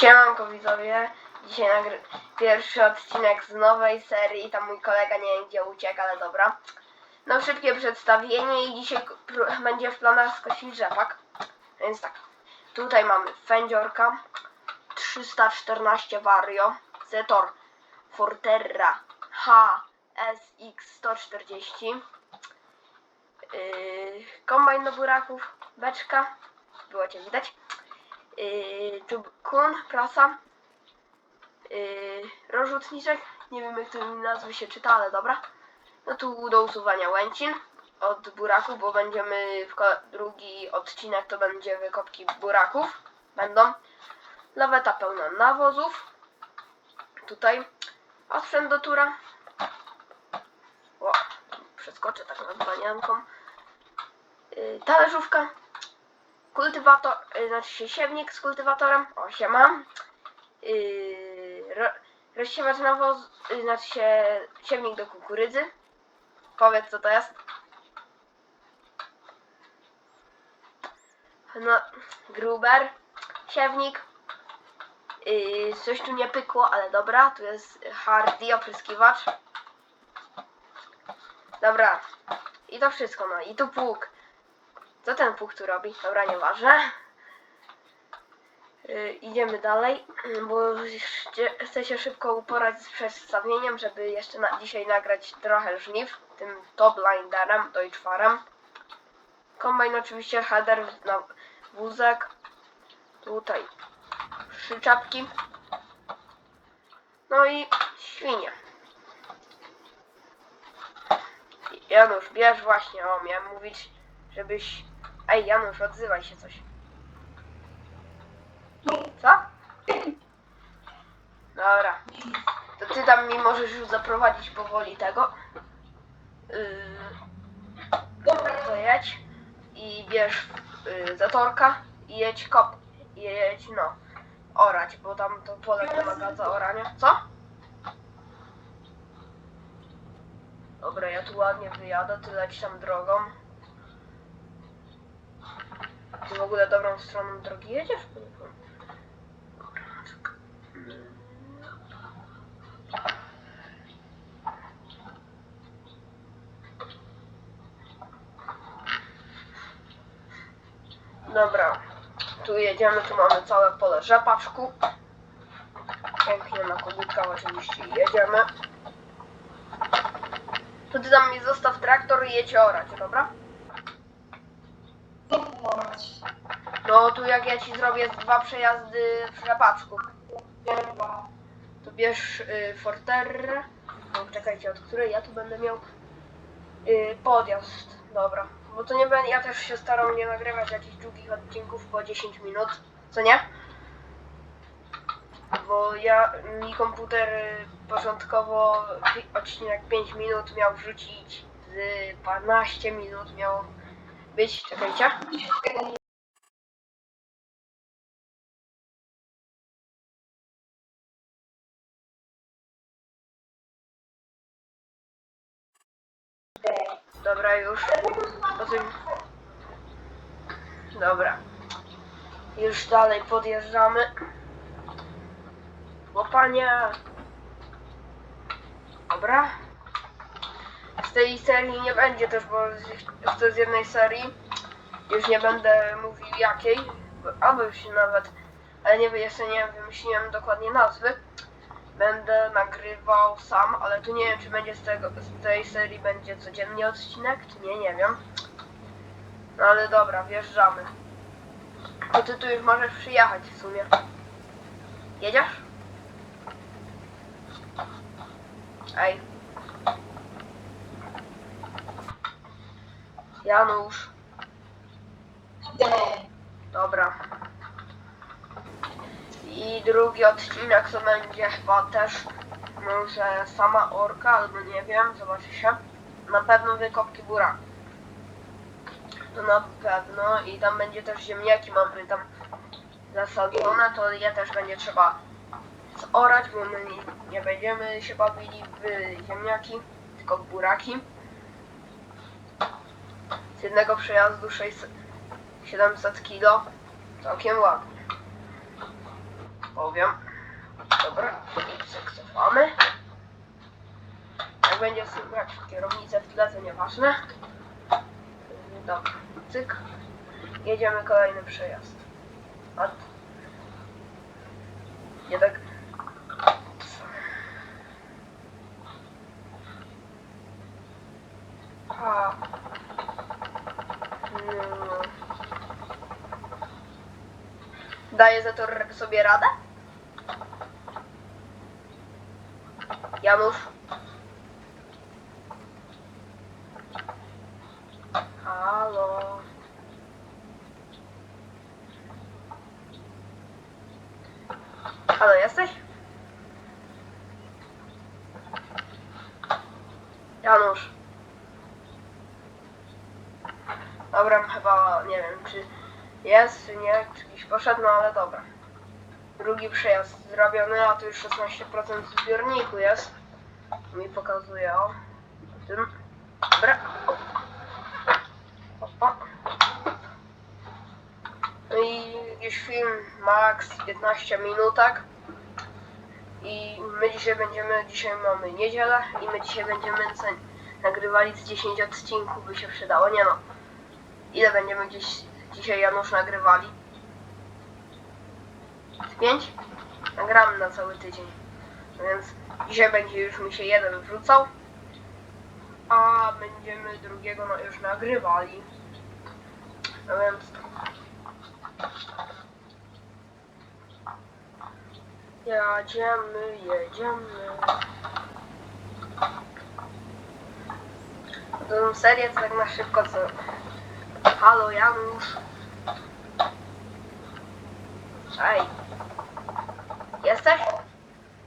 Siemanko widzowie, dzisiaj nagry pierwszy odcinek z nowej serii, tam mój kolega nie wiem gdzie uciekł, ale dobra. No szybkie przedstawienie i dzisiaj będzie w planach skosić rzepak. Więc tak, tutaj mamy Fędziorka, 314 Vario, Zetor, Forterra, HSX 140, yy, kombajn do buraków, beczka, było cię widać. Yy, kun, prasa, yy, rozrzutniczek, nie wiem jak to nazwy się czyta, ale dobra. No tu do usuwania łęcin od buraków, bo będziemy w drugi odcinek to będzie wykopki buraków. Będą. Laweta pełna nawozów. Tutaj osprzęt do tura. O, przeskoczę tak nad banianką. Yy, talerzówka kultywator, y, znaczy się siewnik z kultywatorem, o siema, yy, ro, rozsiewacz y, znaczy się siewnik do kukurydzy, powiedz co to jest. No, gruber, siewnik, yy, coś tu nie pykło, ale dobra, tu jest hardy opryskiwacz. Dobra, i to wszystko, no i tu pług. Co ten puch tu robi? Dobra, nieważne. Yy, idziemy dalej, bo chcę się szybko uporać z przedstawieniem, żeby jeszcze na, dzisiaj nagrać trochę żniw, tym top linderem, Deutschfarem. Kombajn oczywiście, header na wózek. Tutaj przyczapki. No i świnie. Janusz, bierz właśnie, o, miałem mówić, żebyś... Ej, Janusz, odzywaj się coś. Co? Dobra. To ty tam mi możesz już zaprowadzić powoli tego. Yy... To jedź. I bierz yy, zatorka i jedź kop... i jedź, no, orać, bo tam to pole wymaga zaorania. Co? Dobra, ja tu ładnie wyjadę, ty leć tam drogą. Ty w ogóle dobrą stroną drogi jedziesz? Dobra, tu jedziemy, tu mamy całe pole rzepaczku. Pięknie na kogutkach oczywiście jedziemy. To ty tam mi zostaw traktor i jedź orać, dobra? No tu jak ja ci zrobię dwa przejazdy w rzepaczku. To bierz y, Forterrę. No, czekajcie, od której ja tu będę miał y, podjazd. Dobra. Bo to nie będę, ja też się staram nie nagrywać jakichś długich odcinków po 10 minut, co nie? Bo ja, mi komputer y, początkowo odcinek 5 minut miał wrzucić z 12 minut miał być, czekajcie. Dobra, już. Po tym... Dobra. Już dalej podjeżdżamy. Łopanie. Dobra. Tej serii nie będzie też, bo z- to z jednej serii. Już nie będę mówił jakiej. bo- Albo już nawet. Ale nie wiem, jeszcze nie wymyśliłem dokładnie nazwy. Będę nagrywał sam, ale tu nie wiem, czy będzie z, tego, z tej serii będzie codziennie odcinek, czy nie, nie wiem. No ale dobra, wjeżdżamy. To ty tu już możesz przyjechać w sumie. Jedziesz? Ej. Janusz. Dobra. I drugi odcinek to będzie chyba też może sama orka, albo nie wiem, zobaczy się. Na pewno wykopki góra. To na pewno i tam będzie też ziemniaki mamy tam zasadzone, to je też będzie trzeba zorać, bo my nie będziemy się bawili w ziemniaki, tylko w buraki. Z jednego przejazdu 600, 700 kg. Całkiem ładnie. powiem. Dobra, cofamy. Jak będzie słychać kierownicę w tle, to nieważne. Dobra, cyk. Jedziemy kolejny przejazd. A... Nie tak... A... Mm. Daje za to sobie radę? Janusz? Halo? Halo, jesteś? Janusz. Dobra, chyba nie wiem, czy jest, czy nie, czy gdzieś poszedł, no ale dobra. Drugi przejazd zrobiony, a tu już 16% w zbiorniku jest. Mi pokazuje, o. Tym. Dobra. Opa. No i jakiś film max 15 minutek. I my dzisiaj będziemy, dzisiaj mamy niedzielę i my dzisiaj będziemy nagrywali z 10 odcinków, by się przydało. Nie no. Ile będziemy gdzieś dzisiaj Janusz nagrywali? Z 5? Nagramy na cały tydzień. Więc dzisiaj będzie już mi się jeden wrzucał. A będziemy drugiego no już nagrywali. No więc Jedziemy, jedziemy. Tą serię tak na szybko co... Halo Janusz. Ej. Jesteś?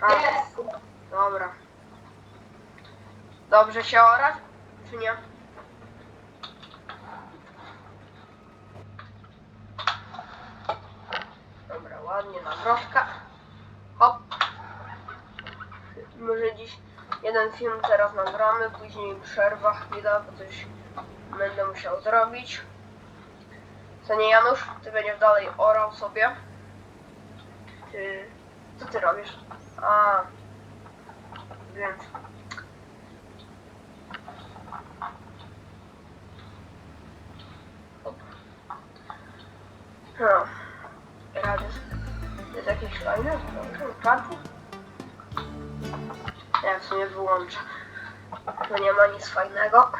A, Jest. dobra. Dobrze się orać? Czy nie? Dobra, ładnie na kropka. Hop. Może dziś jeden film teraz nagramy, później przerwa chwila, bo coś będę musiał zrobić. Co nie Janusz? Ty będziesz dalej orał sobie. Ty... Co ty robisz? A. Więc... No. Rady. Jest jakieś fajne? Party? Ja w sumie wyłączę. To nie ma nic fajnego.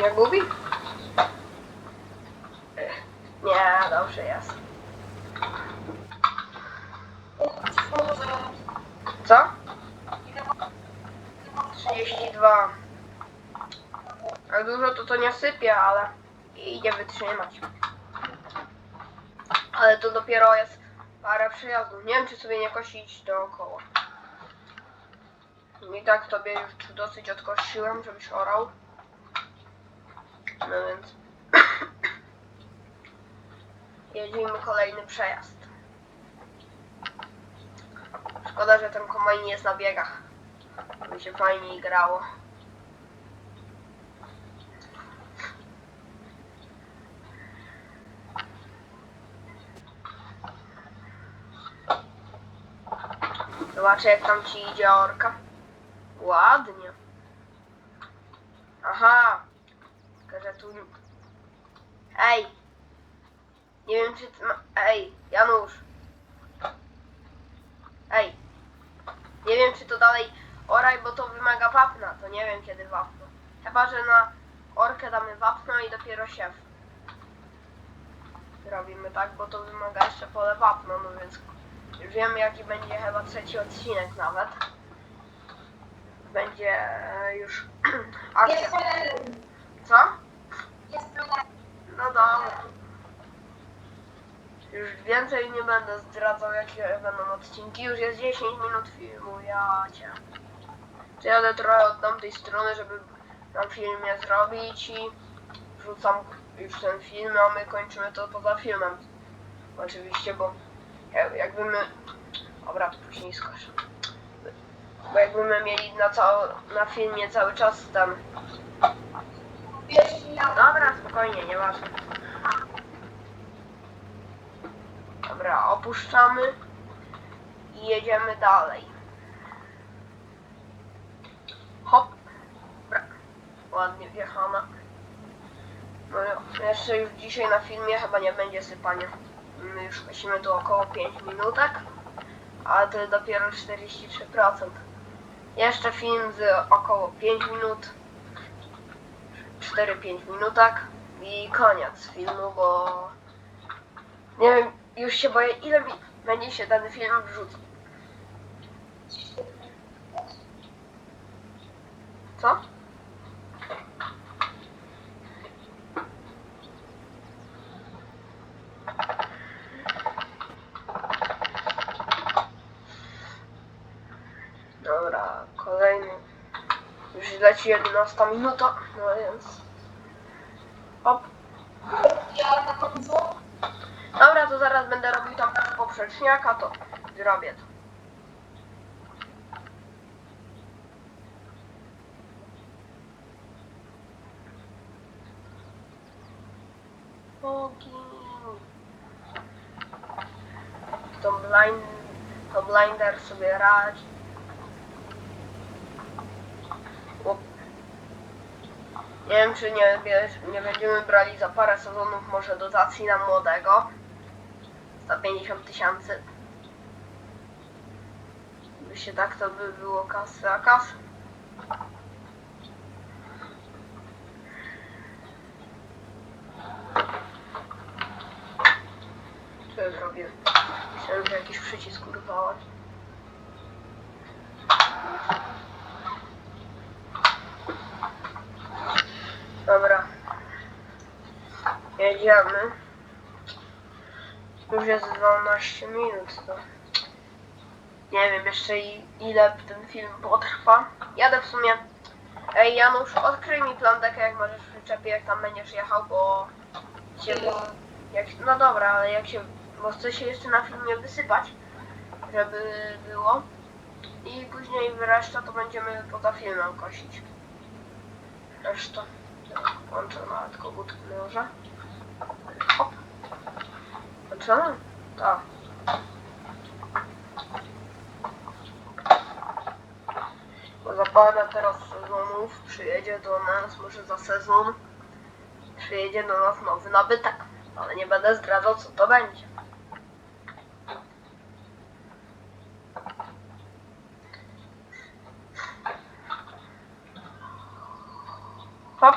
Nie gubi? Ech, Nie, dobrze jest. Co? 32. Jak dużo to to nie sypie, ale idzie wytrzymać. Ale to dopiero jest parę przejazdów. Nie wiem, czy sobie nie kosić dookoła. I tak tobie już dosyć odkosiłem, żebyś orał. No więc... Jedziemy kolejny przejazd. Szkoda, że ten kombajn jest na biegach. By się fajniej grało. Zobaczę jak tam ci idzie orka. Ładnie. Aha. Tylko, że tu... Ej. Nie wiem czy... Ty ma... Ej, Janusz. Ej. Nie wiem czy to dalej wymaga wapna. To nie wiem kiedy wapno. Chyba, że na orkę damy wapno i dopiero siew. Robimy tak, bo to wymaga jeszcze pole wapno, no więc już wiemy jaki będzie chyba trzeci odcinek nawet. Będzie e, już akcja. Co? No dobra. Już więcej nie będę zdradzał jakie będą odcinki. Już jest 10 minut filmu, ja cię. To jadę trochę od tamtej strony, żeby na filmie zrobić i wrzucam już ten film, a my kończymy to poza filmem. Oczywiście, bo jak- jakby my... Dobra, później skoszę. Bo jakby my mieli na, cał... na filmie cały czas ten. Dobra, spokojnie, nieważne. Dobra, opuszczamy i jedziemy dalej. Hop. Dobra. Ładnie wjechana. No jeszcze już dzisiaj na filmie chyba nie będzie sypania. My już musimy tu około 5 minutek, ale to jest dopiero 43%. Jeszcze film z około 5 minut. 4-5 minutek i koniec filmu, bo nie wiem, już się boję ile mi będzie się ten film wrzucał. Co? Dobra, kolejny. Już leci 11 minuta, no więc. Końcu. Dobra, to zaraz będę robił tam poprzeczniaka, to zrobię to. Ogień. To blind, to blinder sobie radzi. Op. Nie wiem, czy nie, nie będziemy brali za parę sezonów może dotacji na młodego. 150 tysięcy. By się tak to by było kasy, a kas. Co ja zrobię? Myślałem, że jakiś przycisk urwałem. Dobra. Jedziemy. Już jest 12 minut, to nie wiem jeszcze ile ten film potrwa. Jadę w sumie. Ej Janusz, odkryj mi plandekę jak możesz w przyczepie, jak tam będziesz jechał, bo się, jak, no dobra, ale jak się, bo chcę się jeszcze na filmie wysypać, żeby było. I później resztę to będziemy poza filmem kosić. Resztę. Włączę nawet kogut może. Włączone? Tak. Bo za parę teraz sezonów przyjedzie do nas, może za sezon, przyjedzie do nas nowy nabytek. Ale nie będę zdradzał co to będzie. Hop.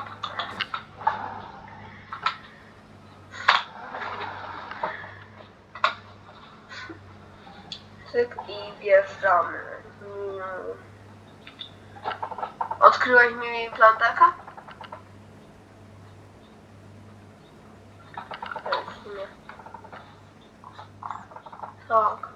Cyk i wjeżdżamy. Mm. Odkryłeś mi planteka? E, w sumie. Tak.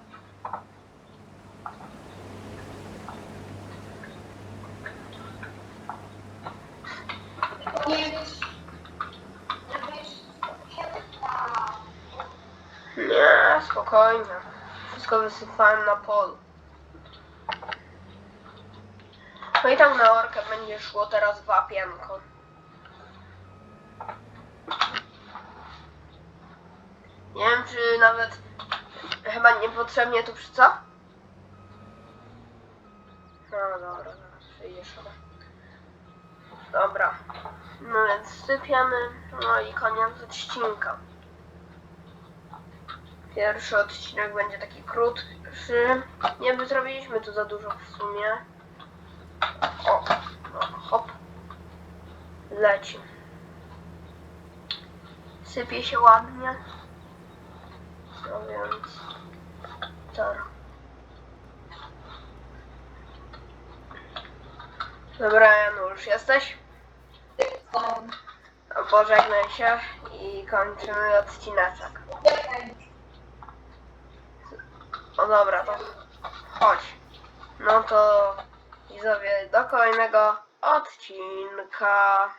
Nie spokojnie. Wszystko wysypałem na polu. No i tam na orkę będzie szło teraz wapienko. Nie wiem, czy nawet chyba niepotrzebnie tu przy co? No dobra, chyba. Dobra. No więc sypiemy, no i koniec odcinka. Pierwszy odcinek będzie taki krótszy. Nie zrobiliśmy tu za dużo w sumie. O, no, hop. Leci. Sypie się ładnie. No więc. Tar. Dobra, Janusz, jesteś? No, Pożegnaj się i kończymy odcineczek. No dobra, to chodź. No to widzowie, do kolejnego odcinka.